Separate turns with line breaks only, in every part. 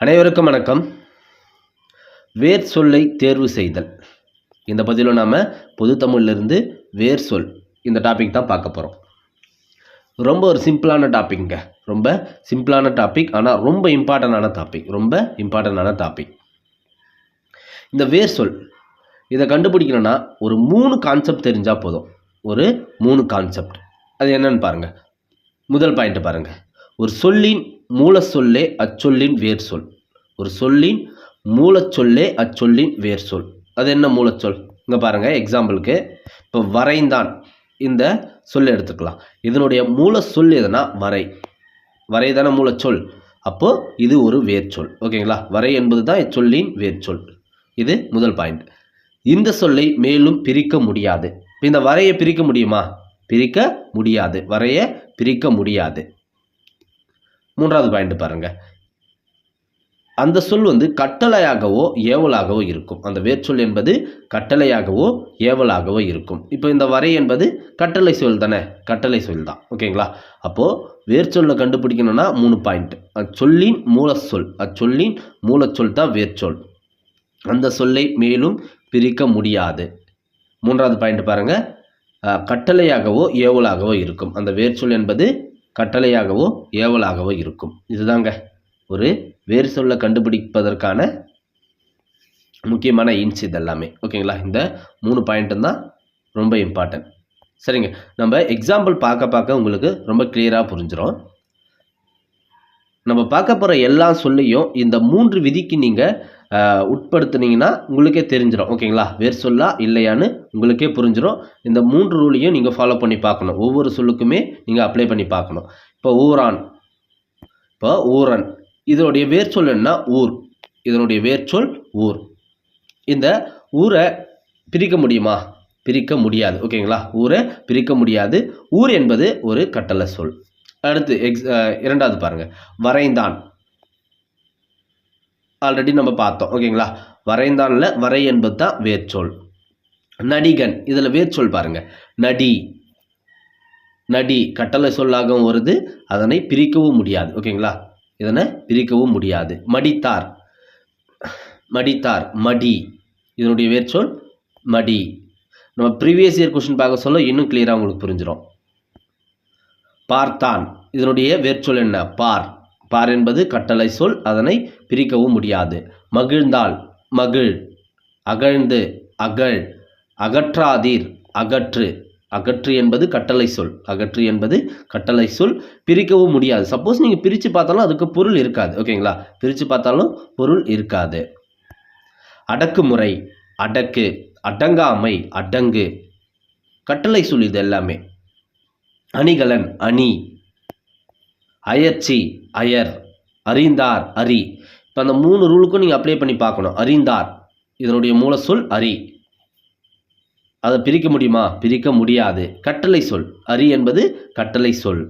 அனைவருக்கும் வணக்கம். வேர் சொல்லை தேர்வு செய்தல். இந்த பதிலும் நாம் பொது தமிழ்லேருந்து வேர் சொல் இந்த டாபிக் தான் பார்க்க போகிறோம் ரொம்ப ஒரு சிம்பிளான டாபிக்ங்க ரொம்ப சிம்பிளான டாபிக் ஆனால் ரொம்ப இம்பார்ட்டண்டான டாபிக் ரொம்ப இம்பார்ட்டண்டான டாபிக் இந்த வேர் சொல் இதை கண்டுபிடிக்கணும்னா ஒரு மூணு கான்செப்ட் தெரிஞ்சால் போதும். ஒரு மூணு கான்செப்ட் அது என்னன்னு பாருங்கள் முதல் பாயிண்ட்டு பாருங்கள் ஒரு சொல்லின் மூல சொல்லே அச்சொல்லின் வேர் சொல் ஒரு சொல்லின் மூலச்சொல்லே அச்சொல்லின் வேர் சொல் அது என்ன மூலச்சொல்? இங்கே பாருங்கள் எக்ஸாம்பிளுக்கு இப்போ வரைந்தான். இந்த சொல்லை எடுத்துக்கலாம். இதனுடைய மூல சொல் எதுனா வரை. வரை தானே மூலச்சொல். அப்போது இது ஒரு வேர்ச்சொல். ஓகேங்களா? வரை என்பது தான் இச்சொல்லின் வேர்ச்சொல். இது முதல் பாயிண்ட் இந்த சொல்லை மேலும் பிரிக்க முடியாது. இப்போ இந்த வரையை பிரிக்க முடியுமா? பிரிக்க முடியாது. வரையை பிரிக்க முடியாது. மூன்றாவது பாயிண்ட் பாருங்க. அந்த சொல் வந்து கட்டளையாகவோ ஏவலாகவோ இருக்கும். அந்த வேர்ச்சொல் என்பது கட்டளையாகவோ ஏவலாகவோ இருக்கும். இப்போ இந்த வரை என்பது கட்டளை சொல் தானே? கட்டளை சொல் தான். ஓகேங்களா அப்போது வேர்ச்சொல்லை கண்டுபிடிக்கணும்னா மூணு பாயிண்ட் அச்சொல்லின் மூலச்சொல் சொல். அச்சொல்லின் மூலச்சொல் தான் வேர்ச்சொல் அந்த சொல்லை மேலும் பிரிக்க முடியாது. மூன்றாவது பாயிண்ட் பாருங்கள் கட்டளையாகவோ ஏவலாகவோ இருக்கும். அந்த வேர்ச்சொல் என்பது கட்டளையாகவோ ஏவலாகவோ இருக்கும். இதுதாங்க ஒரு வேறு சொல்லை கண்டுபிடிப்பதற்கான முக்கியமான இன்ஸ் இதெல்லாமே. ஓகேங்களா? இந்த மூணு பாயிண்ட்டும் தான் ரொம்ப இம்பார்ட்டன்ட் சரிங்க. நம்ம எக்ஸாம்பிள் பார்க்க பார்க்க உங்களுக்கு ரொம்ப கிளியராக புரிஞ்சிடும் நம்ம பார்க்க போகிற எல்லா சொல்லையும் இந்த மூன்று விதிக்கு நீங்கள் உட்படுத்துனீங்கன்னா உங்களுக்கே தெரிஞ்சிடும் ஓகேங்களா? வேர் சொல்லா இல்லையான்னு உங்களுக்கே புரிஞ்சிடும் இந்த மூன்று ரூலையும் நீங்கள் ஃபாலோ பண்ணி பார்க்கணும். ஒவ்வொரு சொல்லுக்குமே நீங்கள் அப்ளை பண்ணி பார்க்கணும். இப்போ ஊரான். இப்போ ஊரன். இதனுடைய வேர்ச்சொல் என்ன ஊர். இதனுடைய வேர்ச்சொல் ஊர். இந்த ஊரை பிரிக்க முடியுமா? பிரிக்க முடியாது. ஓகேங்களா? ஊரை பிரிக்க முடியாது. ஊர் என்பது ஒரு கட்டளை சொல். அடுத்து எக்ஸ் இரண்டாவது பாருங்கள் வரைந்தான். ஆல்ரெடி நம்ம பார்த்தோம் ஓகேங்களா வரைந்தான்ல வரை என்பது தான் வேர்ச்சொல். நடிகன் இதில் வேர்ச்சொல் பாருங்க. நடி. நடி கட்டளை சொல்லாகவும் வருது அதனை பிரிக்கவும் முடியாது ஓகேங்களா இதனை பிரிக்கவும் முடியாது. மடித்தார். மடித்தார் மடி. இதனுடைய வேர்ச்சொல் மடி. நம்ம ப்ரீவியஸ் இயர் கொஸ்டின் பார்க்க சொல்ல இன்னும் கிளியராக உங்களுக்கு புரிஞ்சிடும் பார்த்தான். இதனுடைய வேர்ச்சொல் என்ன? பார். பார் என்பது கட்டளை சொல் அதனை பிரிக்கவும் முடியாது. மகிழ்ந்தால் மகிழ் அகழ்ந்து அகழ் அகற்றாதீர் அகற்று. அகற்று என்பது கட்டளை சொல் அகற்று என்பது கட்டளை சொல் பிரிக்கவும் முடியாது. சப்போஸ் நீங்கள் பிரித்து பார்த்தாலும் அதுக்கு பொருள் இருக்காது ஓகேங்களா? பிரித்து பார்த்தாலும் பொருள் இருக்காது. அடக்குமுறை அடக்கு அடங்காமை அடங்கு. கட்டளை சொல் இது எல்லாமே. அணிகலன் அணி. அயற்சி அயர் அறிந்தார் அரி. இப்போ அந்த மூணு ரூலுக்கும் நீங்கள் அப்ளை பண்ணி பார்க்கணும். அறிந்தார். இதனுடைய மூல சொல் அரி. அதை பிரிக்க முடியுமா? பிரிக்க முடியாது. கட்டளை சொல். அரி என்பது கட்டளை சொல்.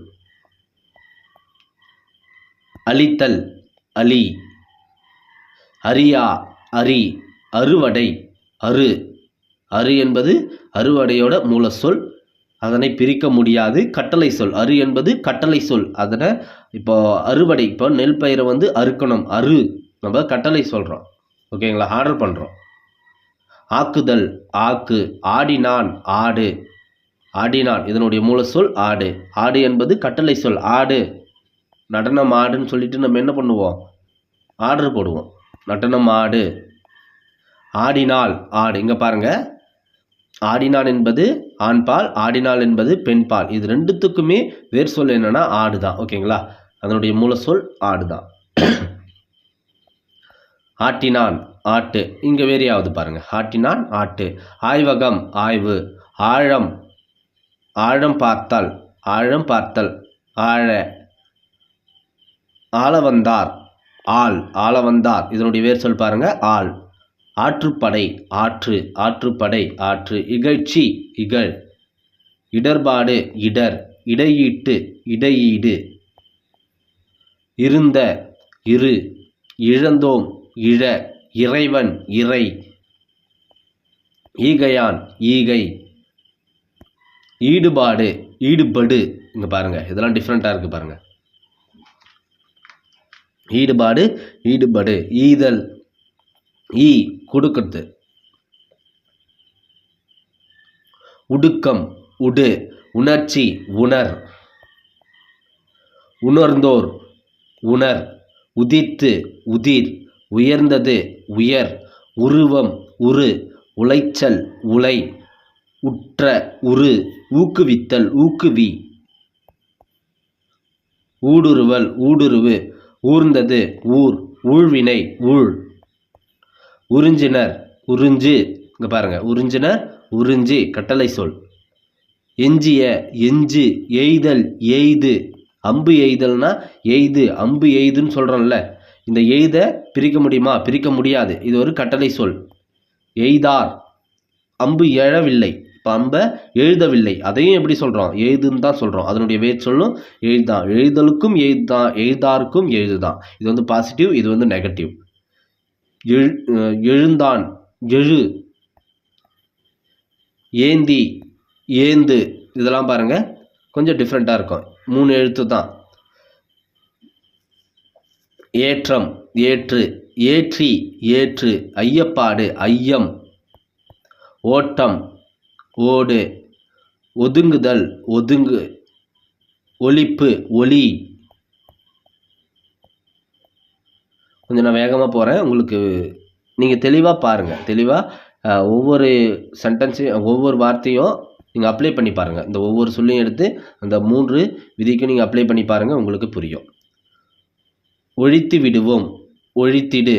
அழித்தல் அலி. அரியா அரி. அறுவடை அரு அரு என்பது அறுவடையோட மூல சொல் அதனை பிரிக்க முடியாது. கட்டளை சொல். அரு என்பது கட்டளை சொல். அதனை இப்போ அறுவடை இப்போ நெல் பயிரை வந்து அறுக்கணும். அரு நம்ம கட்டளை சொல்கிறோம் ஓகேங்களா ஆர்டர் பண்ணுறோம் ஆக்குதல். ஆக்கு. ஆடினான். ஆடு. ஆடினான். இதனுடைய மூல சொல் ஆடு. ஆடு என்பது கட்டளை சொல். ஆடு. நடனம் ஆடுன்னு சொல்லிட்டு நம்ம என்ன பண்ணுவோம்? ஆர்டர் போடுவோம். நடனம் ஆடு. ஆடினால் ஆடு. இங்கே பாருங்கள் ஆடினான் என்பது ஆண்பால் ஆடினாள் என்பது பெண்பால். இது ரெண்டுத்துக்குமே வேர் சொல் என்னென்னா ஆடு தான் ஓகேங்களா? அதனுடைய மூல சொல் ஆடு தான் ஆட்டினான் ஆட்டு. இங்கே வேறையாவது பாருங்கள் ஆட்டினான் ஆட்டு. ஆய்வகம் ஆய்வு. ஆழம் ஆழம் பார்த்தல். ஆழம் பார்த்தல். ஆழ. ஆள வந்தார். ஆள். ஆள வந்தார். இதனுடைய வேர் சொல் பாருங்கள் ஆள். ஆற்றுப்படை ஆற்று ஆற்றுப்படை ஆற்று இகழ்ச்சி இகழ். இடர்பாடு இடர் இடையீட்டு இடையீடு. இருந்த இரு. இழந்தோம் இழ. இறைவன் இறை. ஈகையான் ஈகை. ஈடுபாடு ஈடுபடு. இங்கே பாருங்கள் இதெல்லாம் டிஃப்ரெண்ட்டாக இருக்குது பாருங்கள் ஈடுபாடு ஈடுபடு. ஈதல் ஈ கொடுக்கறது உடுக்கம் உடு. உணர்ச்சி உணர். உணர்ந்தோர் உணர். உதித்து உதிர். உயர்ந்தது உயர். உருவம் உரு. உளைச்சல் உலை உற்ற உரு. ஊக்குவித்தல் ஊக்குவி. ஊடுருவல் ஊடுருவு. ஊர்ந்தது ஊர். ஊழ்வினை ஊழ். உறிஞ்சினர் உறிஞ்சு இங்கே பாருங்கள் உறிஞ்சினர் உறிஞ்சி கட்டளை சொல். எஞ்சிய எஞ்சு எய்தல் எய்து. அம்பு எய்தல்னா எய்து அம்பு எய்துன்னு சொல்கிறோம்ல இந்த எய்த பிரிக்க முடியுமா? பிரிக்க முடியாது. இது ஒரு கட்டளை சொல். எய்தார். அம்பு எழவில்லை. இப்போ அம்பை எழுதவில்லை. அதையும் எப்படி சொல்கிறோம் எழுதுன்னு தான் சொல்கிறோம் அதனுடைய வேர் சொல்லும் எழுதான் எழுதலுக்கும் எழுதா எழுதாருக்கும் எழுதுதான் இது வந்து பாசிட்டிவ் இது வந்து நெகட்டிவ் எழு எழுந்தான். எழு. ஏந்தி. ஏந்து. இதெல்லாம் பாருங்க. கொஞ்சம் டிஃப்ரெண்ட்டாக இருக்கும். மூணு எழுத்து தான். ஏற்றம். ஏற்று. ஏற்றி. ஏற்று. ஐயப்பாடு. ஐயம். ஓட்டம். ஓடு. ஒதுங்குதல். ஒதுங்கு. ஒலிப்பு ஒலி. கொஞ்சம் நான் வேகமாக போகிறேன் உங்களுக்கு நீங்கள் தெளிவாக பாருங்கள் தெளிவாக ஒவ்வொரு சென்டென்ஸையும் ஒவ்வொரு வார்த்தையும் நீங்கள் அப்ளை பண்ணி பாருங்கள் இந்த ஒவ்வொரு சொல்லையும் எடுத்து அந்த மூன்று விதிக்கும் நீங்கள் அப்ளை பண்ணி பாருங்கள் உங்களுக்கு புரியும். ஒழித்து விடுவோம். ஒழித்திடு.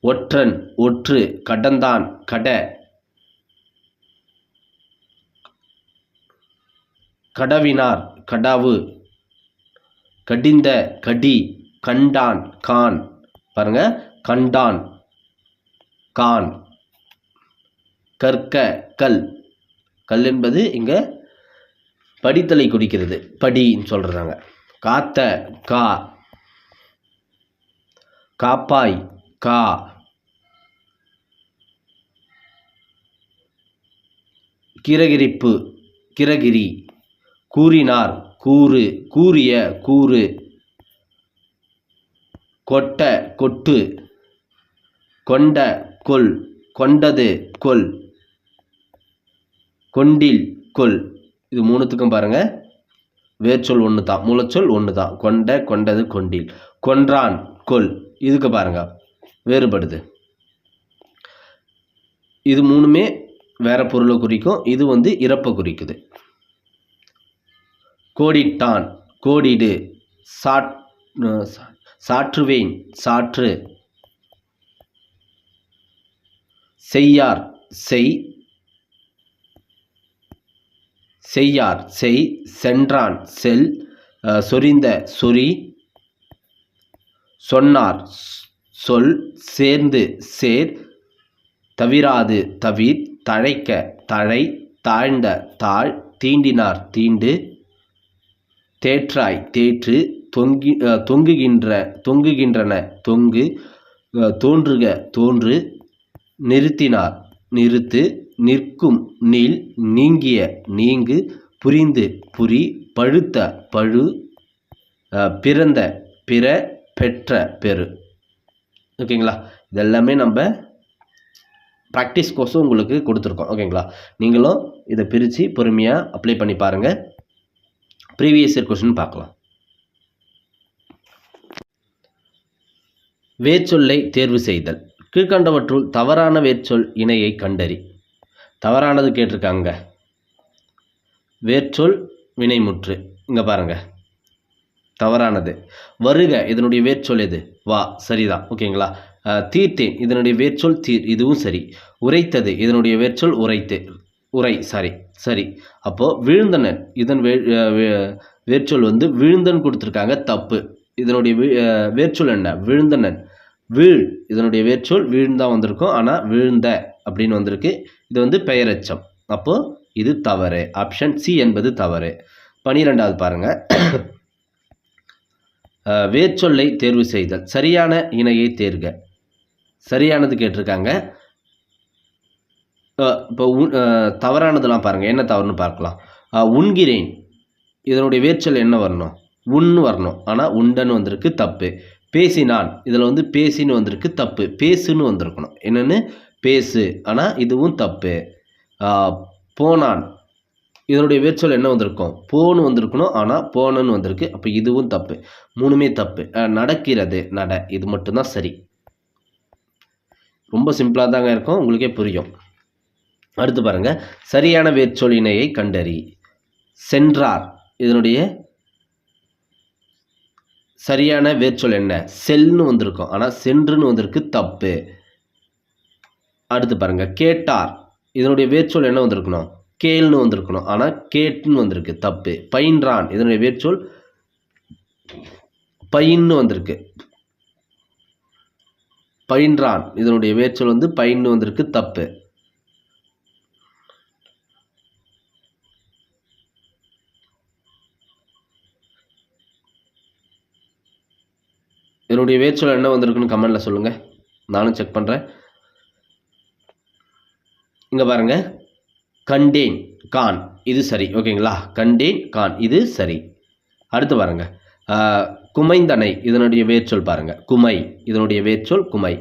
ஒற்றன் ஒற்று கடந்தான் கட. கடவினார் கடாவு. கடிந்த கடி. கண்டான் கான். பாருங்க கண்டான் கான். கற்க கல். கல் என்பது இங்கே படித்தலை குறிக்கிறது படின்னு சொல்கிறாங்க காத்த கா. காப்பாய் கா. கிரகிரிப்பு கிரகிரி. கூறினார் கூறு கூறிய கூறு. கொட்ட கொட்டு. கொண்ட கொல் கொண்டது கொல் கொண்டில் கொல் இது மூணுத்துக்கும் பாருங்க. வேர்ச்சொல் ஒன்று தான் மூலச்சொல் ஒன்று தான் கொண்ட கொண்டது கொண்டில். கொன்றான் கொல் இதுக்கு பாருங்க. வேறுபடுது. இது மூணுமே வேற பொருளை குறிக்கும். இது வந்து இறப்பை குறிக்குது. கோடிட்டான். கோடிடு. சாட் சா- சாற்றுவேன் சாற்று. செய்யார் செய். செய்யார் செய். சென்றான் செல். சொரிந்த சொறி சொன்னார் சொல். சேர்ந்து சேர். தவிராது தவிர். தழைக்க தழை. தாழ்ந்த தாழ். தீண்டினார் தீண்டு. தேற்றாய் தேற்று. தொங்கி தொங்குகின்ற தொங்குகின்றன. தொங்கு தோன்றுக தோன்று நிறுத்தினார். நிறுத்து நிற்கும் நீள் நீங்கிய நீங்கு புரிந்து புரி பழுத்த பழு பிறந்த பிற பெற்ற பெரு ஓகேங்களா? இதெல்லாமே நம்ம ப்ராக்டிஸ் கோர்ஸும் உங்களுக்கு கொடுத்துருக்கோம். ஓகேங்களா? நீங்களும் இதை பிரித்து பொறுமையாக அப்ளை பண்ணி பாருங்கள் ப்ரீவியஸ் இயர் கொஷின் பார்க்கலாம். வேர்ச்சொல்லை தேர்வு செய்தல். கீழ்கண்டவற்றுள் தவறான வேர்ச்சொல் இணையை கண்டறி. தவறானது கேட்டிருக்காங்க. வேர்ச்சொல் வினைமுற்று. இங்கே பாருங்கள் தவறானது. வருக இதனுடைய வேர்ச்சொல் எது? வா சரிதான். ஓகேங்களா? தீர்த்தேன் இதனுடைய வேர்ச்சொல் தீர் இதுவும் சரி. உரைத்தது இதனுடைய வேர்ச்சொல் உரைத்து உரை சாரி சரி. அப்போது விழுந்தனன் இதன் வே வே- வேர்ச்சொல் வந்து விழுந்தன் கொடுத்துருக்காங்க தப்பு. இதனுடைய வேர்ச்சொல் என்ன? விழுந்தனன் வீழ். இதனுடைய வேர்ச்சொல் வீழ்ந்தான் வந்திருக்கும். ஆனால் விழுந்த அப்படின்னு வந்திருக்கு. இது வந்து பெயரெச்சம். அப்போது இது தவறு. ஆப்ஷன் சி என்பது தவறு. பனிரெண்டாவது பாருங்க. வேர்ச்சொல்லை தேர்வு செய்தல். சரியான இணையை தேர்க. சரியானது கேட்டிருக்காங்க. இப்போ தவறானதெல்லாம் பாருங்கள் என்ன தவறுன்னு பார்க்கலாம். உண்கிறேன். இதனுடைய வேர்ச்சொல் என்ன வரணும்? உன்னு வரணும். ஆனால் உண்டன்னு வந்திருக்கு தப்பு. பேசினான். இதில் வந்து பேசின்னு வந்திருக்கு தப்பு. பேசுன்னு வந்திருக்கணும். என்னென்னு? பேசு. ஆனால் இதுவும் தப்பு. போனான். இதனுடைய வேர்ச்சொல் என்ன வந்திருக்கும்? போன்னு வந்திருக்கணும். ஆனால் போனன்னு வந்திருக்கு. அப்போ இதுவும் தப்பு. மூணுமே தப்பு. நடக்கிறது. நட. இது மட்டும்தான் சரி. ரொம்ப சிம்பிளாக தாங்க இருக்கும். உங்களுக்கே புரியும். அடுத்து பாருங்கள் சரியான வேர்ச்சொல் இணையை கண்டறி. சென்றார். இதனுடைய சரியான வேர்ச்சொல் என்ன? செல்னு வந்திருக்கும். ஆனால் சென்றுன்னு வந்திருக்கு தப்பு. அடுத்து பாருங்கள் கேட்டார். இதனுடைய வேர்ச்சொல் என்ன வந்திருக்கணும்? கேள்னு வந்திருக்கணும். ஆனால் கேட்டுன்னு வந்திருக்கு தப்பு. பயின்றான். இதனுடைய வேர்ச்சொல் பயின்னு வந்திருக்கு. பயின்றான். இதனுடைய வேர்ச்சொல் வந்து பயின்னு வந்திருக்கு தப்பு. இதனுடைய வேர்ச்சொல் என்ன வந்திருக்குன்னு கமெண்ட்ல சொல்லுங்கள் நானும் செக் பண்ணுறேன் இங்கே பாருங்க. கண்டேன் கான் இது சரி. ஓகேங்களா? கண்டேன் கான் இது சரி. அடுத்து பாருங்க. குமைந்தனை இதனுடைய வேர்ச்சொல் பாருங்கள் குமை இதனுடைய வேர்ச்சொல் குமை.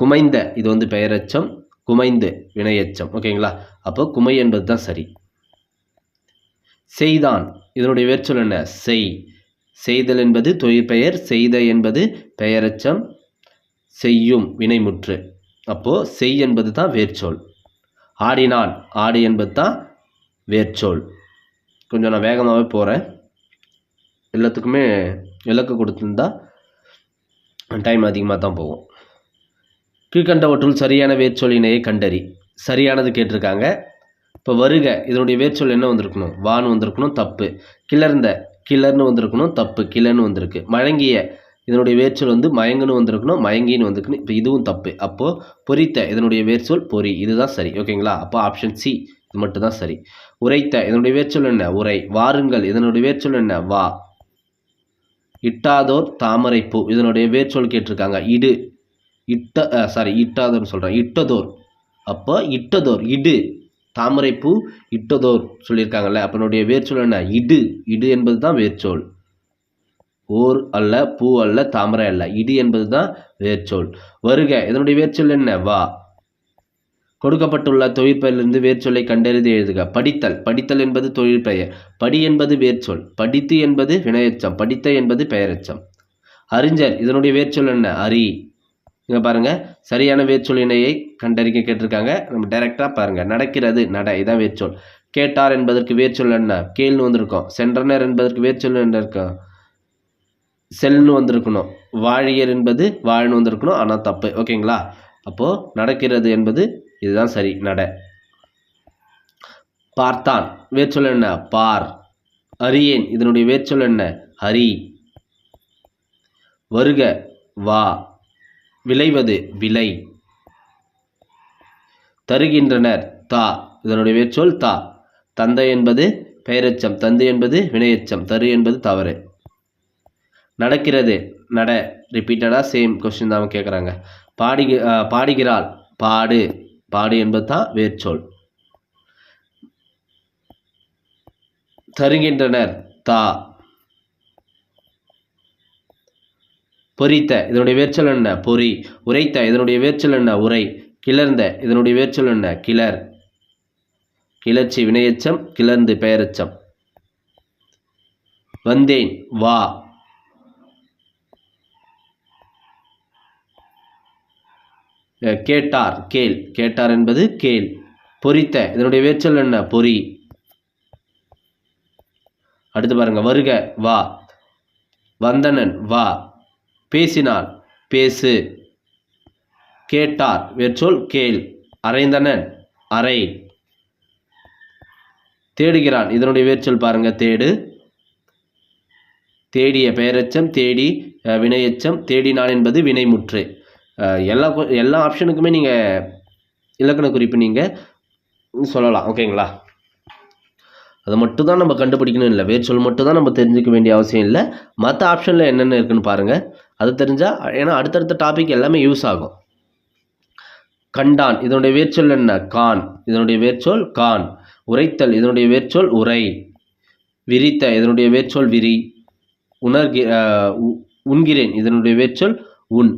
குமைந்த இது வந்து பெயரச்சம். குமைந்து வினையச்சம். ஓகேங்களா? அப்போ குமை என்பது தான் சரி. செய்தான். இதனுடைய வேர்ச்சொல் என்ன? செய். செய்தல் என்பது தொழிற்பெயர் செய்த என்பது பெயரச்சம் செய்யும் வினைமுற்று. அப்போது செய் என்பது தான் வேர்ச்சொல். ஆடினான் ஆடி என்பது தான் வேர்ச்சொல். கொஞ்சம் நான் வேகமாகவே போகிறேன் எல்லாத்துக்குமே விளக்கு கொடுத்துருந்தா டைம் அதிகமாக தான் போகும். கீழ்கண்டவற்றுள் சரியான வேர்ச்சொலினையே கண்டறி. சரியானது கேட்டிருக்காங்க. இப்போ வருக இதனுடைய வேர்ச்சொல் என்ன வந்திருக்கணும்? வான்னு வந்திருக்கணும் தப்பு. கிளர்ந்த கிளர்னு வந்திருக்கணும் தப்பு கிளர்னு வந்திருக்கு. மழங்கிய இதனுடைய வேர்ச்சொல் வந்து மயங்குன்னு வந்திருக்கணும் மயங்கின்னு வந்திருக்கணும் இப்போ இதுவும் தப்பு. அப்போது பொரித்த இதனுடைய வேர்ச்சொல் பொறி. இதுதான் சரி. ஓகேங்களா? அப்போ ஆப்ஷன் சி இது மட்டும்தான் சரி. உரைத்த இதனுடைய வேர்ச்சொல் என்ன? உரை. வாருங்கள் இதனுடைய வேர்ச்சொல் என்ன? வா. இட்டாதோர் தாமரைப்பூ. இதனுடைய வேர்ச்சொல் கேட்டிருக்காங்க. இடு. இட்ட சாரி இட்டாதோர்னு சொல்கிறேன் இட்டதோர். அப்போ இட்டதோர் இடு. தாமரைப்பூ இட்டதோர் சொல்லியிருக்காங்கல்ல அப்பனுடைய வேர்ச்சொல் என்ன? இடு. இடு என்பது தான் வேர்ச்சொல் ஓர் அல்ல பூ அல்ல தாமரை அல்ல. இடி என்பது தான் வேர்ச்சொல் வருக இதனுடைய வேர்ச்சொல் என்ன? வா. கொடுக்கப்பட்டுள்ள தொழிற்பெயரிலிருந்து வேர்ச்சொல்லை கண்டறிந்து எழுதுக. படித்தல். படித்தல் என்பது தொழிற்பெயர். படி என்பது வேர்ச்சொல் படித்து என்பது வினையெச்சம். படித்த என்பது பெயரெச்சம். அறிஞர் இதனுடைய வேர்ச்சொல் என்ன? அறி இங்கே பாருங்கள் சரியான வேர்ச்சொல் இணையை கண்டறிக்க கேட்டிருக்காங்க. நம்ம டைரெக்டாக பாருங்கள் நடக்கிறது நட இதான் வேர்ச்சொல். கேட்டார் என்பதற்கு வேர்ச்சொல் என்ன? கேள்னு வந்திருக்கும். சென்றனர் என்பதற்கு வேர்ச்சொல் என்ன இருக்கும் செல்னு வந்திருக்கணும். வாழியர் என்பது வாழ்னு வந்திருக்கணும். ஆனால் தப்பு. ஓகேங்களா? அப்போது நடக்கிறது என்பது இதுதான் சரி நட. பார்த்தான். வேர்ச்சொல் என்ன? பார். அரியேன் இதனுடைய வேர்ச்சொல் என்ன? ஹரி வருக. வா. விளைவது விலை. தருகின்றனர். தா. இதனுடைய வேர்ச்சொல் தா. தந்தை என்பது பெயரெச்சம் தந்தை என்பது வினையெச்சம் தரு என்பது தவறு. நடக்கிறது நட ரிப்பீட்டடாக சேம் கொஸ்டின் தான் கேட்குறாங்க பாடி பாடுகிறாள் பாடு. பாடு என்பது தான் வேர்ச்சொல். தருகின்றனர் தா. பொறித்த இதனுடைய வேர்ச்சொல் என்ன? பொறி. உரைத்த இதனுடைய வேர்ச்சொல் என்ன? உரை. கிளர்ந்த இதனுடைய வேர்ச்சொல் என்ன? கிளர். கிளர்ச்சி வினையச்சம் கிளர்ந்து பெயரச்சம். வந்தேன் வா. கேட்டார் கேள். கேட்டார் என்பது கேள். பொறித்த இதனுடைய வேர்ச்சொல் என்ன? பொறி. அடுத்து பாருங்க வருக வா. வந்தனன் வா. பேசினார் பேசு. கேட்டார். வேர்ச்சொல் கேள். அரைந்தனன் அறை. தேடுகிறான். இதனுடைய வேர்ச்சொல் பாருங்க. தேடு. தேடிய பெயரெச்சம் தேடி வினையச்சம் தேடினான் என்பது வினைமுற்று. எல்லா எல்லா ஆப்ஷனுக்குமே நீங்கள் இலக்கண குறிப்பு நீங்கள் சொல்லலாம். ஓகேங்களா? அதை மட்டும் தான் நம்ம கண்டுபிடிக்கணும் இல்லை. வேர்ச்சொல் மட்டும் தான் நம்ம தெரிஞ்சுக்க வேண்டிய அவசியம் இல்லை. மற்ற ஆப்ஷனில் என்னென்ன இருக்குன்னு பாருங்கள் அது தெரிஞ்சால் ஏன்னா அடுத்தடுத்த டாபிக் எல்லாமே யூஸ் ஆகும். கண்டான். இதனுடைய வேர்ச்சொல் என்ன? கான். இதனுடைய வேர்ச்சொல் கான். உரைத்தல். இதனுடைய வேர்ச்சொல் உரை. விரித்த. இதனுடைய வேர்ச்சொல் விரி. உணர்கி உண்கிறேன். இதனுடைய வேர்ச்சொல் உன்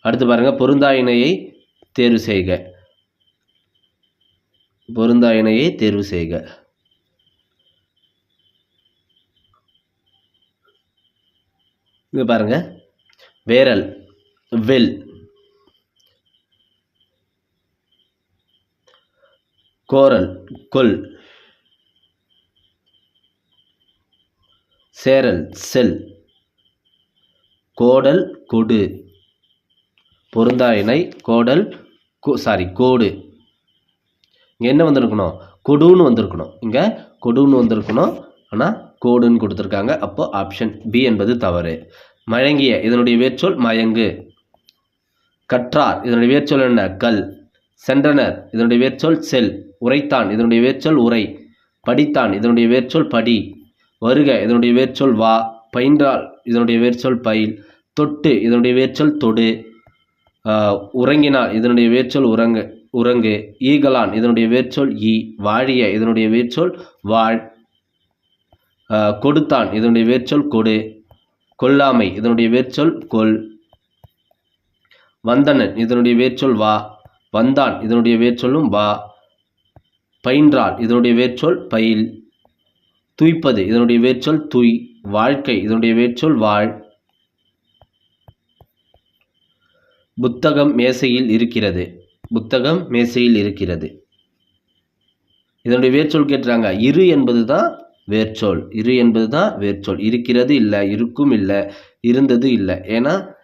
அடுத்து பாருங்க. பொருந்தா இணையை தேர்வு செய்க. பொருந்தா இணையை தேர்வு செய்க. இங்கே பாருங்கள் வேரல் வெல். கோரல் கொல். சேரல் செல். கோடல் கொடு. பொருந்தா இணை கோடல் சாரி கோடு. இங்கே என்ன வந்திருக்கணும்? கொடுன்னு வந்திருக்கணும். இங்கே கொடுன்னு வந்திருக்கணும். ஆனால் கோடுன்னு கொடுத்துருக்காங்க. அப்போது ஆப்ஷன் பி என்பது தவறு. மயங்கிய இதனுடைய வேர்ச்சொல் மயங்கு கற்றார் இதனுடைய வேர்ச்சொல் என்ன கல் சென்றனர் இதனுடைய வேர்ச்சொல் செல் உரைத்தான் இதனுடைய வேர்ச்சொல் உரை படித்தான் இதனுடைய வேர்ச்சொல் படி வருக இதனுடைய வேர்ச்சொல் வா பயின்றால் இதனுடைய வேர்ச்சொல் பயில் தொட்டு இதனுடைய வேர்ச்சொல் தொடு உறங்கினால் உறங்கினார் இதனுடைய வேர்ச்சொல் உறங்கு உறங்கு ஈகலான் இதனுடைய வேர்ச்சொல் ஈ வாழிய இதனுடைய வேர்ச்சொல் வாழ் கொடுத்தான் இதனுடைய வேர்ச்சொல் கொடு கொல்லாமை இதனுடைய வேர்ச்சொல் கொல். வந்தனன் இதனுடைய வேர்ச்சொல் வா. வந்தான் இதனுடைய வேர்ச்சொல்லும் வா. பயின்றால் இதனுடைய வேர்ச்சொல் பயில். துய்ப்பது இதனுடைய வேர்ச்சொல் துய். வாழ்க்கை இதனுடைய வேர்ச்சொல் வாழ். புத்தகம் மேசையில் இருக்கிறது. புத்தகம் மேசையில் இருக்கிறது. இதனுடைய வேர்ச்சொல் கேட்டுறாங்க இரு என்பது தான் வேர்ச்சொல். இரு என்பது தான் வேர்ச்சொல். இருக்கிறது இல்லை இருக்கும் இல்லை இருந்தது இல்லை. ஏன்னா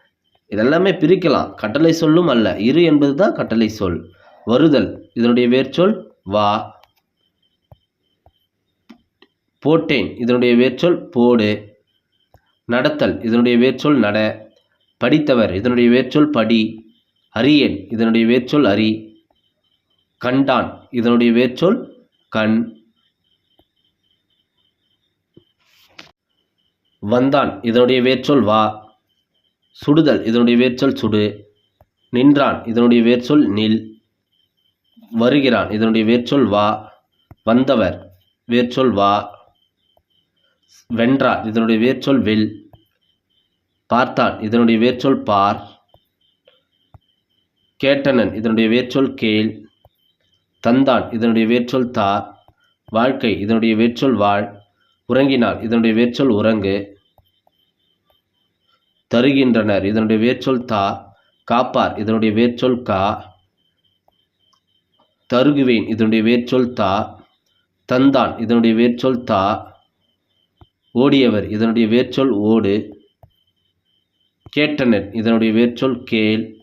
இதெல்லாமே பிரிக்கலாம். கட்டளை சொல்லும் அல்ல. இரு என்பது தான் கட்டளை சொல். வருதல். இதனுடைய வேர்ச்சொல் வா. போட்டேன். இதனுடைய வேர்ச்சொல் போடு. நடத்தல். இதனுடைய வேர்ச்சொல் நட. படித்தவர். இதனுடைய வேர்ச்சொல் படி. அறியேன். இதனுடைய வேர்ச்சொல் அறி. கண்டான். இதனுடைய வேர்ச்சொல் கண். வந்தான். இதனுடைய வேர்ச்சொல் வா. சுடுதல். இதனுடைய வேர்ச்சொல் சுடு. நின்றான். இதனுடைய வேர்ச்சொல் நில். வருகிறான். இதனுடைய வேர்ச்சொல் வா. வந்தவர். வேர்ச்சொல் வா. வென்றார் இதனுடைய வேர்ச்சொல் வில். பார்த்தான். இதனுடைய வேர்ச்சொல் பார். கேட்டனன். இதனுடைய வேர்ச்சொல் கேள். தந்தான். இதனுடைய வேர்ச்சொல் தா வாழ்க்கை. இதனுடைய வேர்ச்சொல் வாழ். உறங்கினால் இதனுடைய வேர்ச்சொல் உறங்கு. தருகின்றனர். இதனுடைய வேர்ச்சொல் தா. காப்பார். இதனுடைய வேர்ச்சொல் கா. தருகுவேன். இதனுடைய வேர்ச்சொல் தா. தந்தான். இதனுடைய வேர்ச்சொல் தா. ஓடியவர். இதனுடைய வேர்ச்சொல் ஓடு. கேட்டனர். இதனுடைய வேர்ச்சொல் கேள்.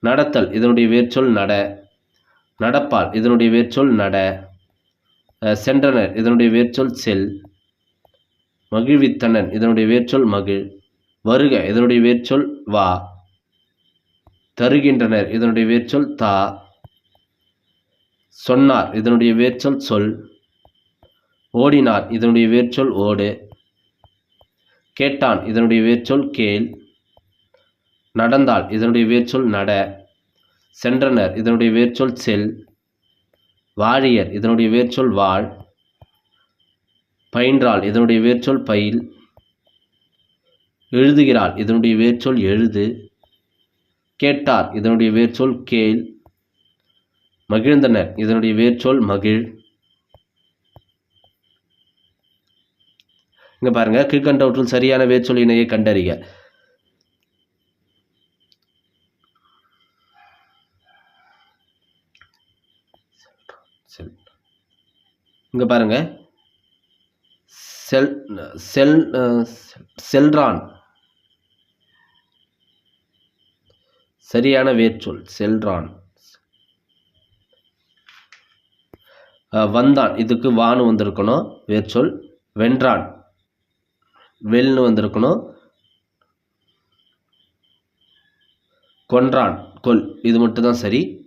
நடத்தல். இதனுடைய வேர்ச்சொல் நட. நடப்பால். இதனுடைய வேர்ச்சொல் நட. சென்றனர். இதனுடைய வேர்ச்சொல் செல். மகிழ்வித்தனன். இதனுடைய வேர்ச்சொல் மகிழ். வருக. இதனுடைய வேர்ச்சொல் வா. தருகின்றனர். இதனுடைய வேர்ச்சொல் தா. சொன்னார். இதனுடைய வேர்ச்சொல் சொல். ஓடினார். இதனுடைய வேர்ச்சொல் ஓடு. கேட்டான். இதனுடைய வேர்ச்சொல் கேள். நடந்தால் இதனுடைய வேர்ச்சொல் நட. சென்றனர். இதனுடைய வேர்ச்சொல் செல். வாழியர் இதனுடைய வேர்ச்சொல் வாழ் பயின்றாள் இதனுடைய வேர்ச்சொல் பயில். எழுதுகிறாள் இதனுடைய வேர்ச்சொல் எழுது. கேட்டார் இதனுடைய வேர்ச்சொல் கேள். மகிழ்ந்தனர் இதனுடைய வேர்ச்சொல் மகிழ். இங்கே பாருங்கள் கீழ்கண்டவற்றுள் சரியான வேர்ச்சொல் இணையை கண்டறிக. இங்கே பாருங்கள் செல் செல் செல்ரான் சரியான வேர்ச்சொல் செல்ரான் வந்தான். இதுக்கு வானு வந்திருக்கணும் வேர்ச்சொல். வென்றான். வெல்னு வந்திருக்கணும். கொன்றான். கொல். இது மட்டும் தான் சரி.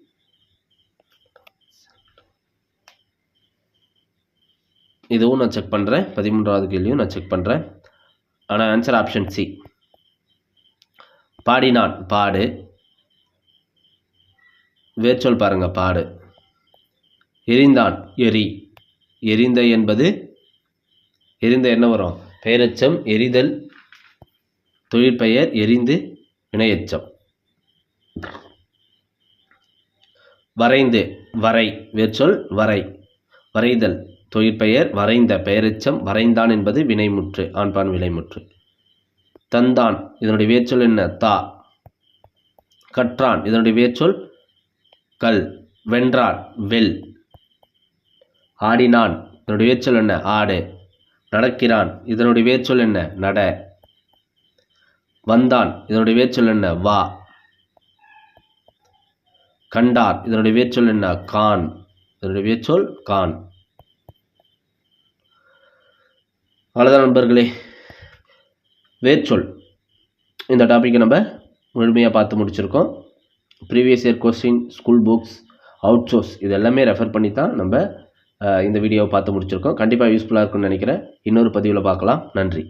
இதுவும் நான் செக் பண்ணுறேன் பதிமூன்றாவது கேள்வியும் நான் செக் பண்ணுறேன் ஆனால் ஆன்சர் ஆப்ஷன் சி பாடினான் பாடு. வேர்ச்சொல் பாருங்கள் பாடு. எரிந்தான் எரி. எரிந்த என்பது எரிந்த என்ன வரும்? பெயரெச்சம் எரிதல் தொழிற்பெயர் எரிந்து வினையச்சம் வரைந்து வரை. வேர்ச்சொல் வரை. வரைதல். தொழிற்பெயர் வரைந்த பெயரெச்சம் வரைந்தான் என்பது வினைமுற்று ஆண்பான் வினைமுற்று தந்தான் இதனுடைய வேர்ச்சொல் என்ன? தா. கற்றான் இதனுடைய வேர்ச்சொல் கல். வென்றான் வெல். ஆடினான் இதனுடைய வேர்ச்சொல் என்ன? ஆடு. நடக்கிறான் இதனுடைய வேர்ச்சொல் என்ன? நட. வந்தான் இதனுடைய வேர்ச்சொல் என்ன? வா. கண்டார் இதனுடைய வேர்ச்சொல் என்ன? கான். இதனுடைய வேர்ச்சொல் கான். அவ்வளோதான் நண்பர்களே வேர்ச்சொல் இந்த டாப்பிக்கை நம்ம முழுமையாக பார்த்து முடிச்சிருக்கோம். Previous year question school books out source இது எல்லாமே ரெஃபர் பண்ணி தான் நம்ம இந்த வீடியோவை பார்த்து முடிச்சிருக்கோம். கண்டிப்பாக யூஸ்ஃபுல்லாக இருக்கும்னு நினைக்கிறேன். இன்னொரு பதிவில் பார்க்கலாம். நன்றி.